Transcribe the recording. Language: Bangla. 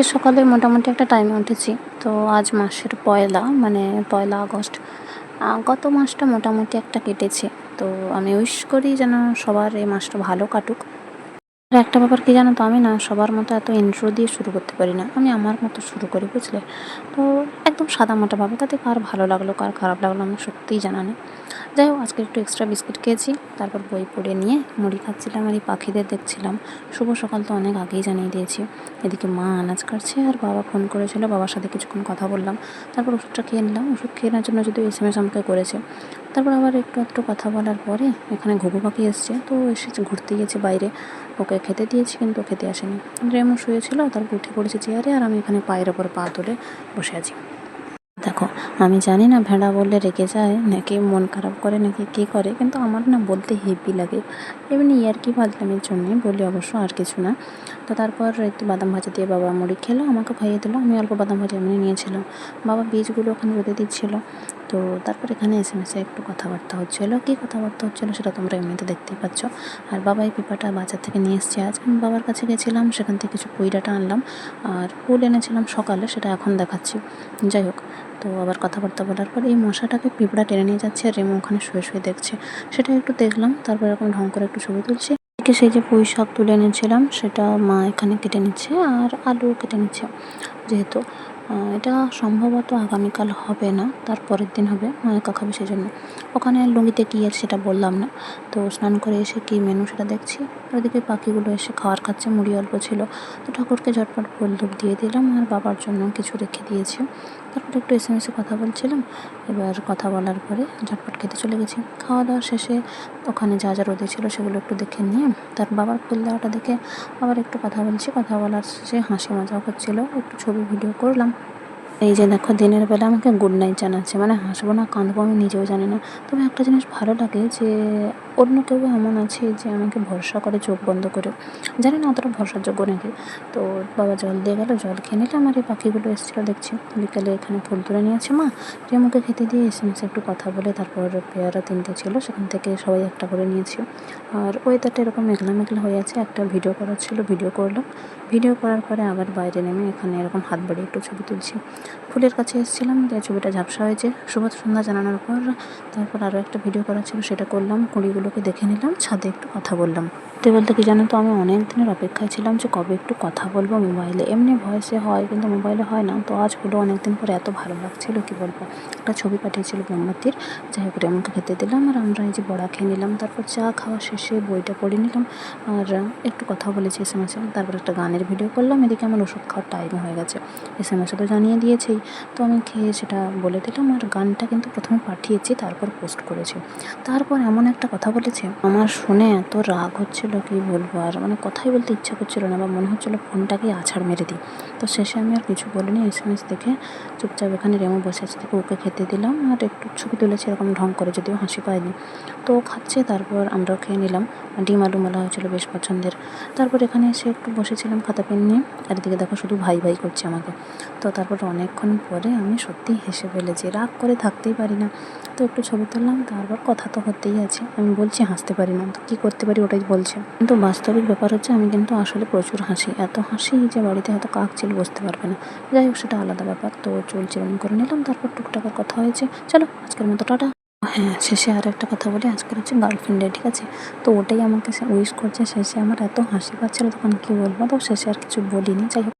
আজকে সকালে মোটামুটি একটা টাইমে উঠেছি। তো আজ মাসের পয়লা মানে পয়লা আগস্ট। গত মাসটা মোটামুটি একটা কেটেছে। তো আমি উইশ করি যেন সবার এই মাসটা ভালো কাটুক। আর একটা ব্যাপার কি জানো তো, আমি না সবার মতো এত ইন্ট্রো দিয়ে শুরু করতে পারি না। আমি আমার মতো শুরু করি, বুঝলে? তো একদম সাদামাটাভাবে তাতে কার ভালো লাগল, কার খারাপ লাগল আমার সত্যিই জানা নেই। যাই হোক, আজকে একটু এক্সট্রা বিস্কিট খেয়েছি, তারপর বই পড়ে নিয়ে মুড়ি খাচ্ছিলাম আর এই পাখিদের দেখছিলাম। শুভ সকাল তো অনেক আগেই জানিয়ে দিয়েছি। এদিকে মা আনাজ কাটছে আর বাবা ফোন করেছিল, বাবার সাথে কিছুক্ষণ কথা বললাম। তারপর ওষুধটা খেয়ে নিলাম। ওষুধ খেয়ে নেওয়ার জন্য যদি এস এম এস আমাকে করেছে। তারপর আবার একটু একটু কথা বলার পরে এখানে ঘুঘু পাখি এসছে। তো এসে ঘুরতে গিয়েছে বাইরে। ওকে খেতে দিয়েছি কিন্তু খেতে আসেনি। রেমো শুয়েছিল, তারপর উঠে পড়েছে চেয়ারে আর আমি এখানে পায়ের ওপর পা তুলে বসে আছি। দেখো, আমি জানি না ভেড়া বললে রেগে যায়, নাকি মন খারাপ করে, নাকি কী করে, কিন্তু আমার না বলতে হেভি লাগে। এমনি আর কি ফাজলামির জন্যই বলি অবশ্য আর কিছু না। তো তারপর একটু বাদাম ভাজা দিয়ে বাবা মুড়ি খেলো, আমাকে খাইয়ে দিলো, আমি অল্প বাদাম ভাজা এমনি নিয়েছিলাম। বাবা বীজগুলো ওখানে রোদে দিচ্ছিল। তো তারপর এখানে এসে মেসে একটু কথাবার্তা হচ্ছিল। কী কথাবার্তা হচ্ছিল সেটা তোমরা এমনিতে দেখতেই পাচ্ছ। আর বাবা এই পেপারটা বাজার থেকে নিয়ে এসছে আজ। আমি বাবার কাছে গেছিলাম, সেখান থেকে কিছু পুইডাটা আনলাম। আর ফুল এনেছিলাম সকালে, সেটা এখন দেখাচ্ছি। যাই হোক তো আবার কথাবার্তা বলার পর এই মশাটাকে পিঁপড়া টেনে নিয়ে যাচ্ছে আর রেমো ওখানে শুয়ে শুয়ে দেখছে। সেটা একটু দেখলাম, তারপর এরকম ঢং করে একটু ছবি তুলছি। এদিকে সেই যে পুঁই শাক তুলে এনেছিলাম, সেটা মা এখানে কেটে নিচ্ছে আর আলু কেটে নিচ্ছে। যেহেতু এটা সম্ভবত আগামীকাল হবে না তার পরের দিন হবে মা একা খাবে সেই জন্য ওখানে লুঙ্গিতে কী আছে সেটা বললাম না। তো স্নান করে এসে কী মেনু সেটা দেখছি। ওদিকে পাখিগুলো এসে খাওয়ার খাচ্ছে, মুড়ি অল্প ছিল। তো ঠাকুরকে ঝটপট ফুল ধূপ দিয়ে দিলাম আর বাবার জন্য কিছু রেখে দিয়েছি। তারপর একটু এসে মেসে কথা বলছিলাম। এবার কথা বলার পরে ঝটপট খেতে চলে গেছি। খাওয়া দাওয়া শেষে ওখানে যা যা রোদে ছিল সেগুলো একটু দেখে নিয়ে, তার বাবার ফুল দেওয়াটা দেখে আবার একটু কথা বলছি। কথা বলার শেষে হাসি মজাও হচ্ছিল। একটু ছবি ভিডিও করলাম। এই যে দেখো, দিনের বেলা আমাকে গুড নাইট জানাচ্ছে। মানে হাসবো না, কাঁদবো আমি নিজেও জানি না। তবে একটা জিনিস ভালো লাগে যে, অন্য কেউ এমন আছে যে আমাকে ভরসা করে চোখ বন্ধ করে। জানি না অতটা ভরসাযোগ্য নাকি। তো বাবা জল দিয়ে গেলো, জল খেয়ে নিলাম আর এই পাখিগুলো এসেছিল দেখছি। বিকালে এখানে ফুল তুলে নিয়েছে মা। রেমুকে খেতে দিয়ে এসে এসে একটু কথা বলে তারপর পেয়ারা তিনটে ছিল, সেখান থেকে সবাই একটা করে নিয়েছি। আর ওয়েদারটা এরকম মেঘলা মেঘলা হয়ে আছে, একটা ভিডিও করার ছিল ভিডিও করলাম। ভিডিও করার পরে আবার বাইরে নেমে এখানে এরকম হাত বাড়িয়ে একটু ছবি তুলছি। ফুলের কাছে এসেছিলাম, দিয়ে ছবিটা ঝাপসা হয়েছে। শুভ সন্ধ্যা জানানোর পর তারপর আরও একটা ভিডিও করা ছিল, সেটা করলাম, কুড়িগুলোকে দেখে নিলাম, ছাদে একটু কথা বললাম। তো বলতে কি জানো তো, আমি অনেক দিনের অপেক্ষায় ছিলাম যে কবে একটু কথা বলব মোবাইলে এমনি ভয়েসে হয়, কিন্তু মোবাইলে হয় না। তো আজ হলো অনেক দিন পরে এত ভালো লাগছিল, কি বলব? একটা ছবি পাঠিয়েছিল মোমবাতির যাই হোক রেমনকে খেতে দিলাম, আর আমরা এই যে বড়া খেয়ে নিলাম, তারপর চা খাওয়া শেষে বইটা পড়ে নিলাম, আর একটু কথা বলেছি এস এম তারপর একটা গানের ভিডিও করলাম, এদিকে আমার ওষুধ খাওয়ার টাইম হয়ে গেছে। এস এম তো জানিয়ে দিয়েছেই তো আমি খেয়ে সেটা বলে দিলাম আর গানটা কিন্তু প্রথমে পাঠিয়েছি, তারপর পোস্ট করেছি। তারপর এমন একটা কথা বলেছে, আমার শুনে এত রাগ হচ্ছিল, কি বলব আর মানে কথাই বলতে ইচ্ছা করছিল না বা মনে হচ্ছিল ফোনটাকে আছাড় মেরে দিই। তো শেষে আমি আর কিছু বলিনি এস এম এস দেখে চুপচাপ এখানে রেমো বসে আছে। দেখে, ওকে খেতে দিলাম আর একটু ছবি তুলেছি, এরকম ঢং করে, যদিও হাসি পায়নি তো ও খাচ্ছে, তারপর আমরাও খেয়ে নিলাম। ডিম আলু মালা হয়েছিল বেশ পছন্দের। তারপর এখানে এসে একটু বসেছিলাম খাতা পেন নিয়ে। আর এদিকে দেখো, শুধু ভাই ভাই করছে আমাকে। তো তারপর অনেকক্ষণ পরে আমি সত্যিই হেসে ফেলেছি, রাগ করে থাকতেই পারি না। তো একটু ছবি তুললাম, তারপর কথা তো হতেই আছে। আমি বলছি, হাসতে পারি না। তো কী করতে পারি ওটাই বলছে। কিন্তু বাস্তবিক ব্যাপার হচ্ছে, আমি কিন্তু আসলে প্রচুর হাসি। এত হাসি যে বাড়িতে হয়তো কাক ছিল বুঝতে পারবে না। যাই হোক, সেটা আলাদা ব্যাপার। তো চলছে চিরণ করে নিলাম। তারপর টুকটাকার কথা হয়েছে। চলো, আজকের মতো টাটা। হ্যাঁ শেষে আর একটা কথা বলি। আজকের হচ্ছে গার্লফ্রেন্ডে ঠিক আছে? তো ওটাই আমাকে উইশ করছে। শেষে আমার এত হাসি পাচ্ছিল, তখন কী বলব? তো শেষে আর কিছু বলিনি। যাই হোক।